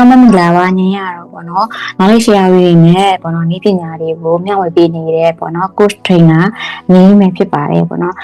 လုံးမင်္ဂလာပါညင်ရတော့ပေါ့နော် knowledge share တွေနဲ့ပေါ့နော်နည်းပညာတွေကိုမျှဝေပေးနေတဲ့ပေါ့နော် coach trainer နင်းမယ်ဖြစ်ပါတယ်ပေါ့နော်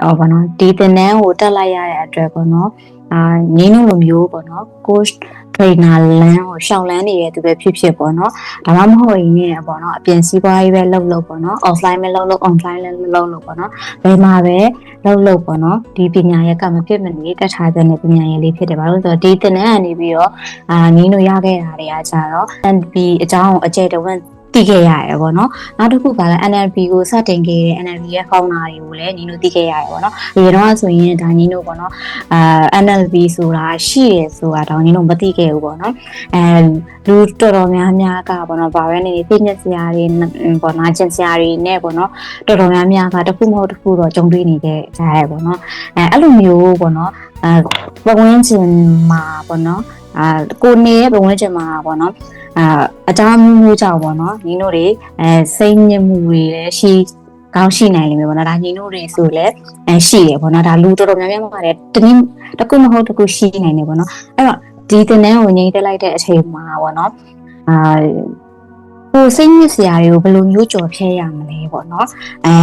ဟောပေါ့နော်ဒီသင်တန်းကိုတက်လိုက်ရတဲ့အတွက်ပေါ့နော် အာနင်းတို့လိုမျိုးပေါ့နော် coach trainer လမ်းကိုရှောက်လန်းနေတဲ့သူပဲဖြစ်ဖြစ်ပေါ့နော်ဒါမှမဟုတ်ရင်လည်းပေါ့နော်အပြင်စီးပွားရေးပဲလုပ်လို့ပေါ့နော် offline ပဲလုပ်လို့ online လည်းလုပ်လို့ပေါ့နော်ဘယ်မှာပဲလုပ်လို့ပေါ့နော်ဒီပညာရက်ကမဖြစ်မနေတက်ထားတဲ့ပညာရည်လေးဖြစ်တယ်ဘာလို့လဲဆိုတော့ဒီသင်တန်းကနေပြီးတော့အာနင်းတို့ရခဲ့တာတွေကကြတော့ NLP အကြောင်းကိုအကျယ်တဝင့် သိခဲ့ရတယ်ပေါ့နော်နောက်တစ်ခုကလည်း NLP ကိုစတင်ခဲ့တဲ့ NLP ရဲ့ founder တွေကိုလည်းနင်းတို့သိခဲ့ရတယ်ပေါ့နော်ဒီတော့ဆိုရင်ဒါနင်းတို့ပေါ့နော်အာ NLP ဆိုတာရှိရဆိုတာတော့နင်းတို့မသိခဲ့ဘူးပေါ့နော်အဲလူတော်တော်များများကပေါ့နော်ဗာပဲနေသိညက်စရာတွေပေါ့နာကျင်စရာတွေနဲ့ပေါ့နော်တော်တော်များများကတစ်ခုမဟုတ်တစ်ခုတော့ကြုံတွေ့နေတဲ့ကြရဲပေါ့နော်အဲအဲ့လိုမျိုးပေါ့နော်အဲပဝန်းကျင်မှာပေါ့နော်အာကိုနေရဲ့ဘဝဝင်ကျင်မှာပေါ့နော် အာအကြောင်းမျိုးမျိုးကြောင့်ပေါ့နော်ညီတို့တွေအဲစိတ်ညစ်မှုတွေလည်းရှိကောင်းရှိနိုင်လိမ့်မယ်ပေါ့နော်ဒါညီတို့တွေဆိုလည်းအဲရှိတယ်ပေါ့နော်ဒါလူတော်တော်များများမှာလည်းတနည်းတစ်ခုမဟုတ်တစ်ခုရှိနိုင်တယ်ပေါ့နော်အဲ့တော့ဒီတင်တန်းကိုငြိမ့်တက်လိုက်တဲ့အချိန်မှာပေါ့နော်အာကိုစိတ်ညစ်စရာတွေကိုဘယ်လိုမျိုးကြော်ဖြဲရမလဲပေါ့နော်အဲ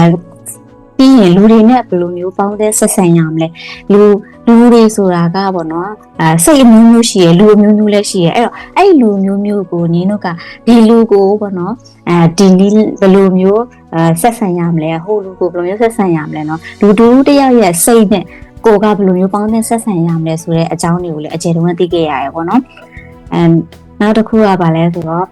ပြီးရင်လူတွေနဲ့ဘယ်လိုမျိုးပေါင်းတဲ့ဆက်ဆံရမလဲလူလူတွေဆိုတာကပေါ့နော်အဲစိတ်အမျိုးမျိုးရှိရလူအမျိုးမျိုးလည်းရှိရအဲ့တော့အဲ့လူမျိုးမျိုးကိုညီတို့ကဒီလူကိုပေါ့နော်အဲဒီနည်းဘယ်လိုမျိုးအဲဆက်ဆံရမလဲဟိုလူကိုဘယ်လိုမျိုးဆက်ဆံရမလဲနော်လူတူတယောက်ရဲ့စိတ်နဲ့ကိုကဘယ်လိုမျိုးပေါင်းတဲ့ဆက်ဆံရမလဲဆိုတဲ့အကြောင်းတွေကိုလည်းအကျယ်တုံးနဲ့သိခဲ့ရတယ်ပေါ့နော်အမ်နောက်တစ်ခုကပါလဲဆိုတော့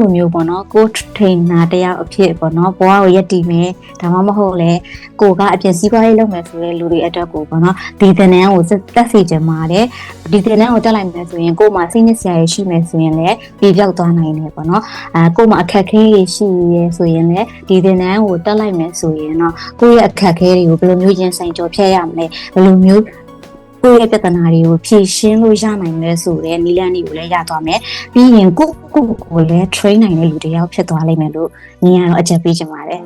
လိုမျိုးပေါ့နော်ကို trainer တယောက်အဖြစ်ပေါ့နော်ဘဝကိုရက်တည်မယ်ဒါမှမဟုတ်လဲကိုကအပြင်စီးပွားရေးလုပ်မယ်ဆိုတဲ့လူတွေအတွက်ကိုပေါ့နော်ဒီသင်တန်းကိုတက်စီကြမှာတယ်ဒီတင်တန်းကိုတက်လိုက်မယ်ဆိုရင်ကို့မှာစိတ်နဲ့ဆရာရရှိမယ်ဆိုရင်လည်းပြေပြောက်သွားနိုင်တယ်ပေါ့နော်အဲကို့မှာအခက်အခဲတွေရှိရဲဆိုရင်လည်းဒီတင်တန်းကိုတက်လိုက်မယ်ဆိုရင်တော့ကိုယ့်ရဲ့အခက်အခဲတွေကိုဘယ်လိုမျိုးရင်ဆိုင်ကျော်ဖြတ်ရမလဲဘယ်လိုမျိုး ကိုယ့်ရဲ့ပြဿနာတွေကိုဖြေရှင်းလို့ရနိုင်လဲဆိုတဲ့နည်းလမ်းတွေကိုလည်းရသွားမယ်ပြီးရင်ကိုယ့်ကိုယ်ကိုလည်း train နိုင်တဲ့လူတစ်ယောက်ဖြစ်သွားလိမ့်မယ်လို့ညီကတော့အကြံပေးချင်ပါတယ်